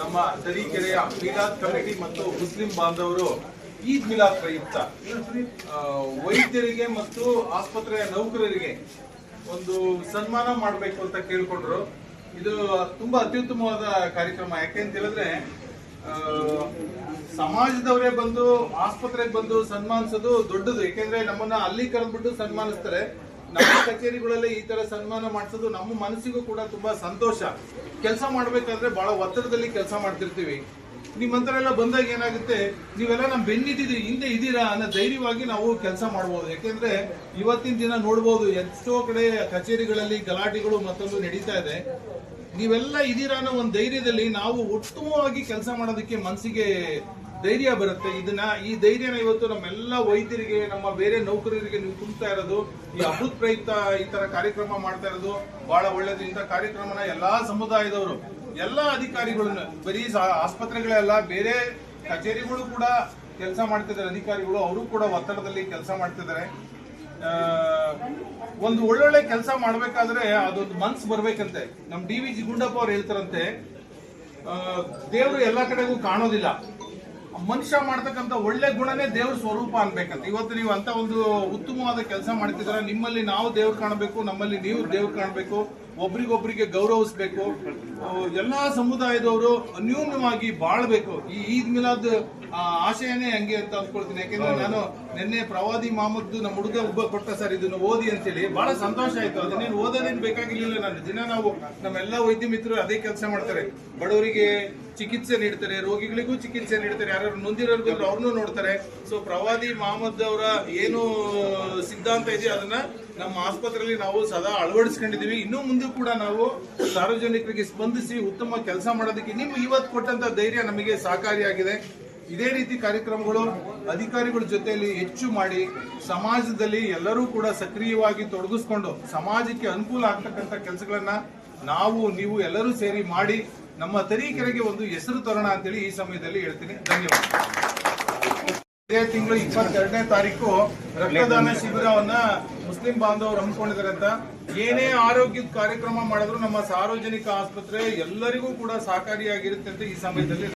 ನಮ್ಮ ತರೀಕೆರೆಯ ಮಿಲಾದ್ ಕಮಿಟಿ ಮತ್ತು ಮುಸ್ಲಿಂ ಬಾಂಧವರು ಈದ್ ಮಿಲಾದ್ ಪ್ರಯುಕ್ತ ವೈದ್ಯರಿಗೆ ಮತ್ತು ಆಸ್ಪತ್ರೆಯ ನೌಕರರಿಗೆ ಒಂದು ಸನ್ಮಾನ ಮಾಡಬೇಕು ಅಂತ ಕೇಳ್ಕೊಂಡ್ರು. ಇದು ತುಂಬಾ ಅತ್ಯುತ್ತಮವಾದ ಕಾರ್ಯಕ್ರಮ. ಯಾಕೆ ಅಂತ ಹೇಳಿದ್ರೆ ಸಮಾಜದವರೇ ಬಂದು, ಆಸ್ಪತ್ರೆಗೆ ಬಂದು ಸನ್ಮಾನಿಸೋದು ದೊಡ್ಡದು. ಯಾಕೆಂದ್ರೆ ನಮ್ಮನ್ನ ಅಲ್ಲಿ ಕರೆದ್ಬಿಟ್ಟು ಸನ್ಮಾನಿಸ್ತಾರೆ. ನಮ್ಮ ಕಚೇರಿಗಳಲ್ಲಿ ಈ ತರ ಸನ್ಮಾನ ಮಾಡಿಸೋದು ನಮ್ಮ ಮನಸ್ಸಿಗೂ ಕೂಡ ತುಂಬಾ ಸಂತೋಷ. ಕೆಲಸ ಮಾಡ್ಬೇಕಾದ್ರೆ ಬಹಳ ಒತ್ತಡದಲ್ಲಿ ಕೆಲಸ ಮಾಡ್ತಿರ್ತೀವಿ. ನಿಮ್ಮಂತರೆಲ್ಲ ಬಂದಾಗ ಏನಾಗುತ್ತೆ, ನೀವೆಲ್ಲ ನಮ್ ಬೆನ್ನಿದ್ದೀವಿ ಹಿಂದೆ ಇದ್ದೀರಾ ಅನ್ನೋ ಧೈರ್ಯವಾಗಿ ನಾವು ಕೆಲಸ ಮಾಡ್ಬೋದು. ಯಾಕೆಂದ್ರೆ ಇವತ್ತಿನ ದಿನ ನೋಡ್ಬೋದು, ಎಷ್ಟೋ ಕಡೆ ಕಚೇರಿಗಳಲ್ಲಿ ಗಲಾಟೆಗಳು ಮತ್ತೊಂದು ನಡೀತಾ ಇದೆ. ನೀವೆಲ್ಲ ಇದೀರಾ ಅನ್ನೋ ಒಂದು ಧೈರ್ಯದಲ್ಲಿ ನಾವು ಉತ್ತಮವಾಗಿ ಕೆಲಸ ಮಾಡೋದಕ್ಕೆ ಮನಸ್ಸಿಗೆ ಧೈರ್ಯ ಬರುತ್ತೆ. ಇದನ್ನ ಈ ಧೈರ್ಯನ ಇವತ್ತು ನಮ್ಮೆಲ್ಲ ವೈದ್ಯರಿಗೆ, ನಮ್ಮ ಬೇರೆ ನೌಕರರಿಗೆ ನೀವು ತುಂಬ್ತಾ ಇರೋದು, ಈ ಅಮೃತ್ ಪ್ರಯುಕ್ತ ಈ ತರ ಕಾರ್ಯಕ್ರಮ ಮಾಡ್ತಾ ಇರೋದು ಬಹಳ ಒಳ್ಳೇದು. ಇಂಥ ಕಾರ್ಯಕ್ರಮನ ಎಲ್ಲಾ ಸಮುದಾಯದವರು, ಎಲ್ಲಾ ಅಧಿಕಾರಿಗಳನ್ನ, ಬರೀ ಆಸ್ಪತ್ರೆಗಳೆಲ್ಲ ಬೇರೆ ಕಚೇರಿಗಳು ಕೂಡ ಕೆಲಸ ಮಾಡ್ತಿದ್ದಾರೆ. ಅಧಿಕಾರಿಗಳು ಅವರು ಕೂಡ ಒತ್ತಡದಲ್ಲಿ ಕೆಲಸ ಮಾಡ್ತಿದ್ದಾರೆ. ಒಂದು ಒಳ್ಳೊಳ್ಳೆ ಕೆಲಸ ಮಾಡ್ಬೇಕಾದ್ರೆ ಅದೊಂದು ಮನ್ಸು ಬರ್ಬೇಕಂತೆ. ನಮ್ ಡಿ ವಿ ಜಿ ಗುಂಡಪ್ಪ ಅವ್ರು ಹೇಳ್ತಾರಂತೆ ದೇವರು ಎಲ್ಲ ಕಡೆಗೂ ಕಾಣೋದಿಲ್ಲ. ಮನುಷ್ಯ ಮಾಡ್ತಕ್ಕಂಥ ಒಳ್ಳೆ ಗುಣನೇ ದೇವ್ರ ಸ್ವರೂಪ ಅನ್ಬೇಕಂತ. ಇವತ್ತು ನೀವು ಅಂತ ಒಂದು ಉತ್ತಮವಾದ ಕೆಲಸ ಮಾಡ್ತಿದ್ರ ನಿಮ್ಮಲ್ಲಿ ನಾವು ದೇವ್ರು ಕಾಣಬೇಕು, ನಮ್ಮಲ್ಲಿ ನೀವು ದೇವ್ರು ಕಾಣಬೇಕು. ಒಬ್ರಿಗೊಬ್ರಿಗೆ ಗೌರವಿಸ್ಬೇಕು. ಎಲ್ಲ ಸಮುದಾಯದವರು ಅನ್ಯೂನ್ಯವಾಗಿ ಬಾಳ್ಬೇಕು. ಈ ಈದ್ ಮಿಲಾದ್ ಆ, ಆಶಯನೇ ಹಂಗೆ ಅಂತ ಅನ್ಕೊಳ್ತೀನಿ. ಯಾಕೆಂದ್ರೆ ನಾನು ನಿನ್ನೆ ಪ್ರವಾದಿ ಮಹಮ್ಮದ್ ನಮ್ಮ ಹುಡುಗ ಒಬ್ಬ ಕೊಟ್ಟ ಸರ್ ಇದನ್ನು ಓದಿ ಅಂತೇಳಿ. ಬಹಳ ಸಂತೋಷ ಆಯ್ತು. ಅದನ್ನೇನು ಓದೋದೇನು ಬೇಕಾಗಿರ್ಲಿಲ್ಲ ನಾನು. ದಿನ ನಾವು ನಮ್ಮೆಲ್ಲ ವೈದ್ಯ ಮಿತ್ರರು ಅದೇ ಕೆಲಸ ಮಾಡ್ತಾರೆ. ಬಡವರಿಗೆ ಚಿಕಿತ್ಸೆ ನೀಡ್ತಾರೆ ರೋಗಿಗಳಿಗೂ ಚಿಕಿತ್ಸೆ ನೀಡ್ತಾರೆ ಯಾರು ನೊಂದಿರೋರ್ಗು ಅವ್ರನ್ನೂ ನೋಡ್ತಾರೆ. ಸೊ ಪ್ರವಾದಿ ಮಹಮ್ಮದ್ ಅವರ ಏನು ಸಿದ್ಧಾಂತ ಇದೆ ಅದನ್ನ ನಮ್ಮ ಆಸ್ಪತ್ರೆಯಲ್ಲಿ ನಾವು ಸದಾ ಅಳವಡಿಸ್ಕೊಂಡಿದೀವಿ ಇನ್ನೂ ಮುಂದೆ ಕೂಡ ನಾವು ಸಾರ್ವಜನಿಕರಿಗೆ ಸ್ಪಂದಿಸಿ ಉತ್ತಮ ಕೆಲಸ ಮಾಡೋದಕ್ಕೆ ನಿಮ್ಗೆ ಇವತ್ತು ಕೊಟ್ಟಂತ ಧೈರ್ಯ ನಮಗೆ ಸಹಕಾರಿಯಾಗಿದೆ. ಇದೇ ರೀತಿ ಕಾರ್ಯಕ್ರಮಗಳು ಅಧಿಕಾರಿಗಳ ಜೊತೆಯಲ್ಲಿ ಹೆಚ್ಚು ಮಾಡಿ ಸಮಾಜದಲ್ಲಿ ಎಲ್ಲರೂ ಕೂಡ ಸಕ್ರಿಯವಾಗಿ ತೊಡಗಿಸ್ಕೊಂಡು ಸಮಾಜಕ್ಕೆ ಅನುಕೂಲ ಆಗ್ತಕ್ಕಂಥ ಕೆಲಸಗಳನ್ನ ನಾವು, ನೀವು ಎಲ್ಲರೂ ಸೇರಿ ಮಾಡಿ ನಮ್ಮ ತರೀಕೆರೆಗೆ ಒಂದು ಹೆಸರು ತರೋಣ ಅಂತೇಳಿ ಈ ಸಮಯದಲ್ಲಿ ಹೇಳ್ತೀನಿ. ಧನ್ಯವಾದ. ಇದೇ ತಿಂಗಳು ಇಪ್ಪತ್ತೆರಡನೇ ತಾರೀಕು ರಕ್ತದಾನ ಶಿಬಿರವನ್ನ ಮುಸ್ಲಿಂ ಬಾಂಧವರು ಹಮ್ಮಿಕೊಂಡಿದ್ದಾರೆ ಅಂತ. ಏನೇ ಆರೋಗ್ಯದ ಕಾರ್ಯಕ್ರಮ ಮಾಡಿದ್ರು ನಮ್ಮ ಸಾರ್ವಜನಿಕ ಆಸ್ಪತ್ರೆ ಎಲ್ಲರಿಗೂ ಕೂಡ ಸಹಕಾರಿಯಾಗಿರುತ್ತೆ ಅಂತ ಈ ಸಮಯದಲ್ಲಿ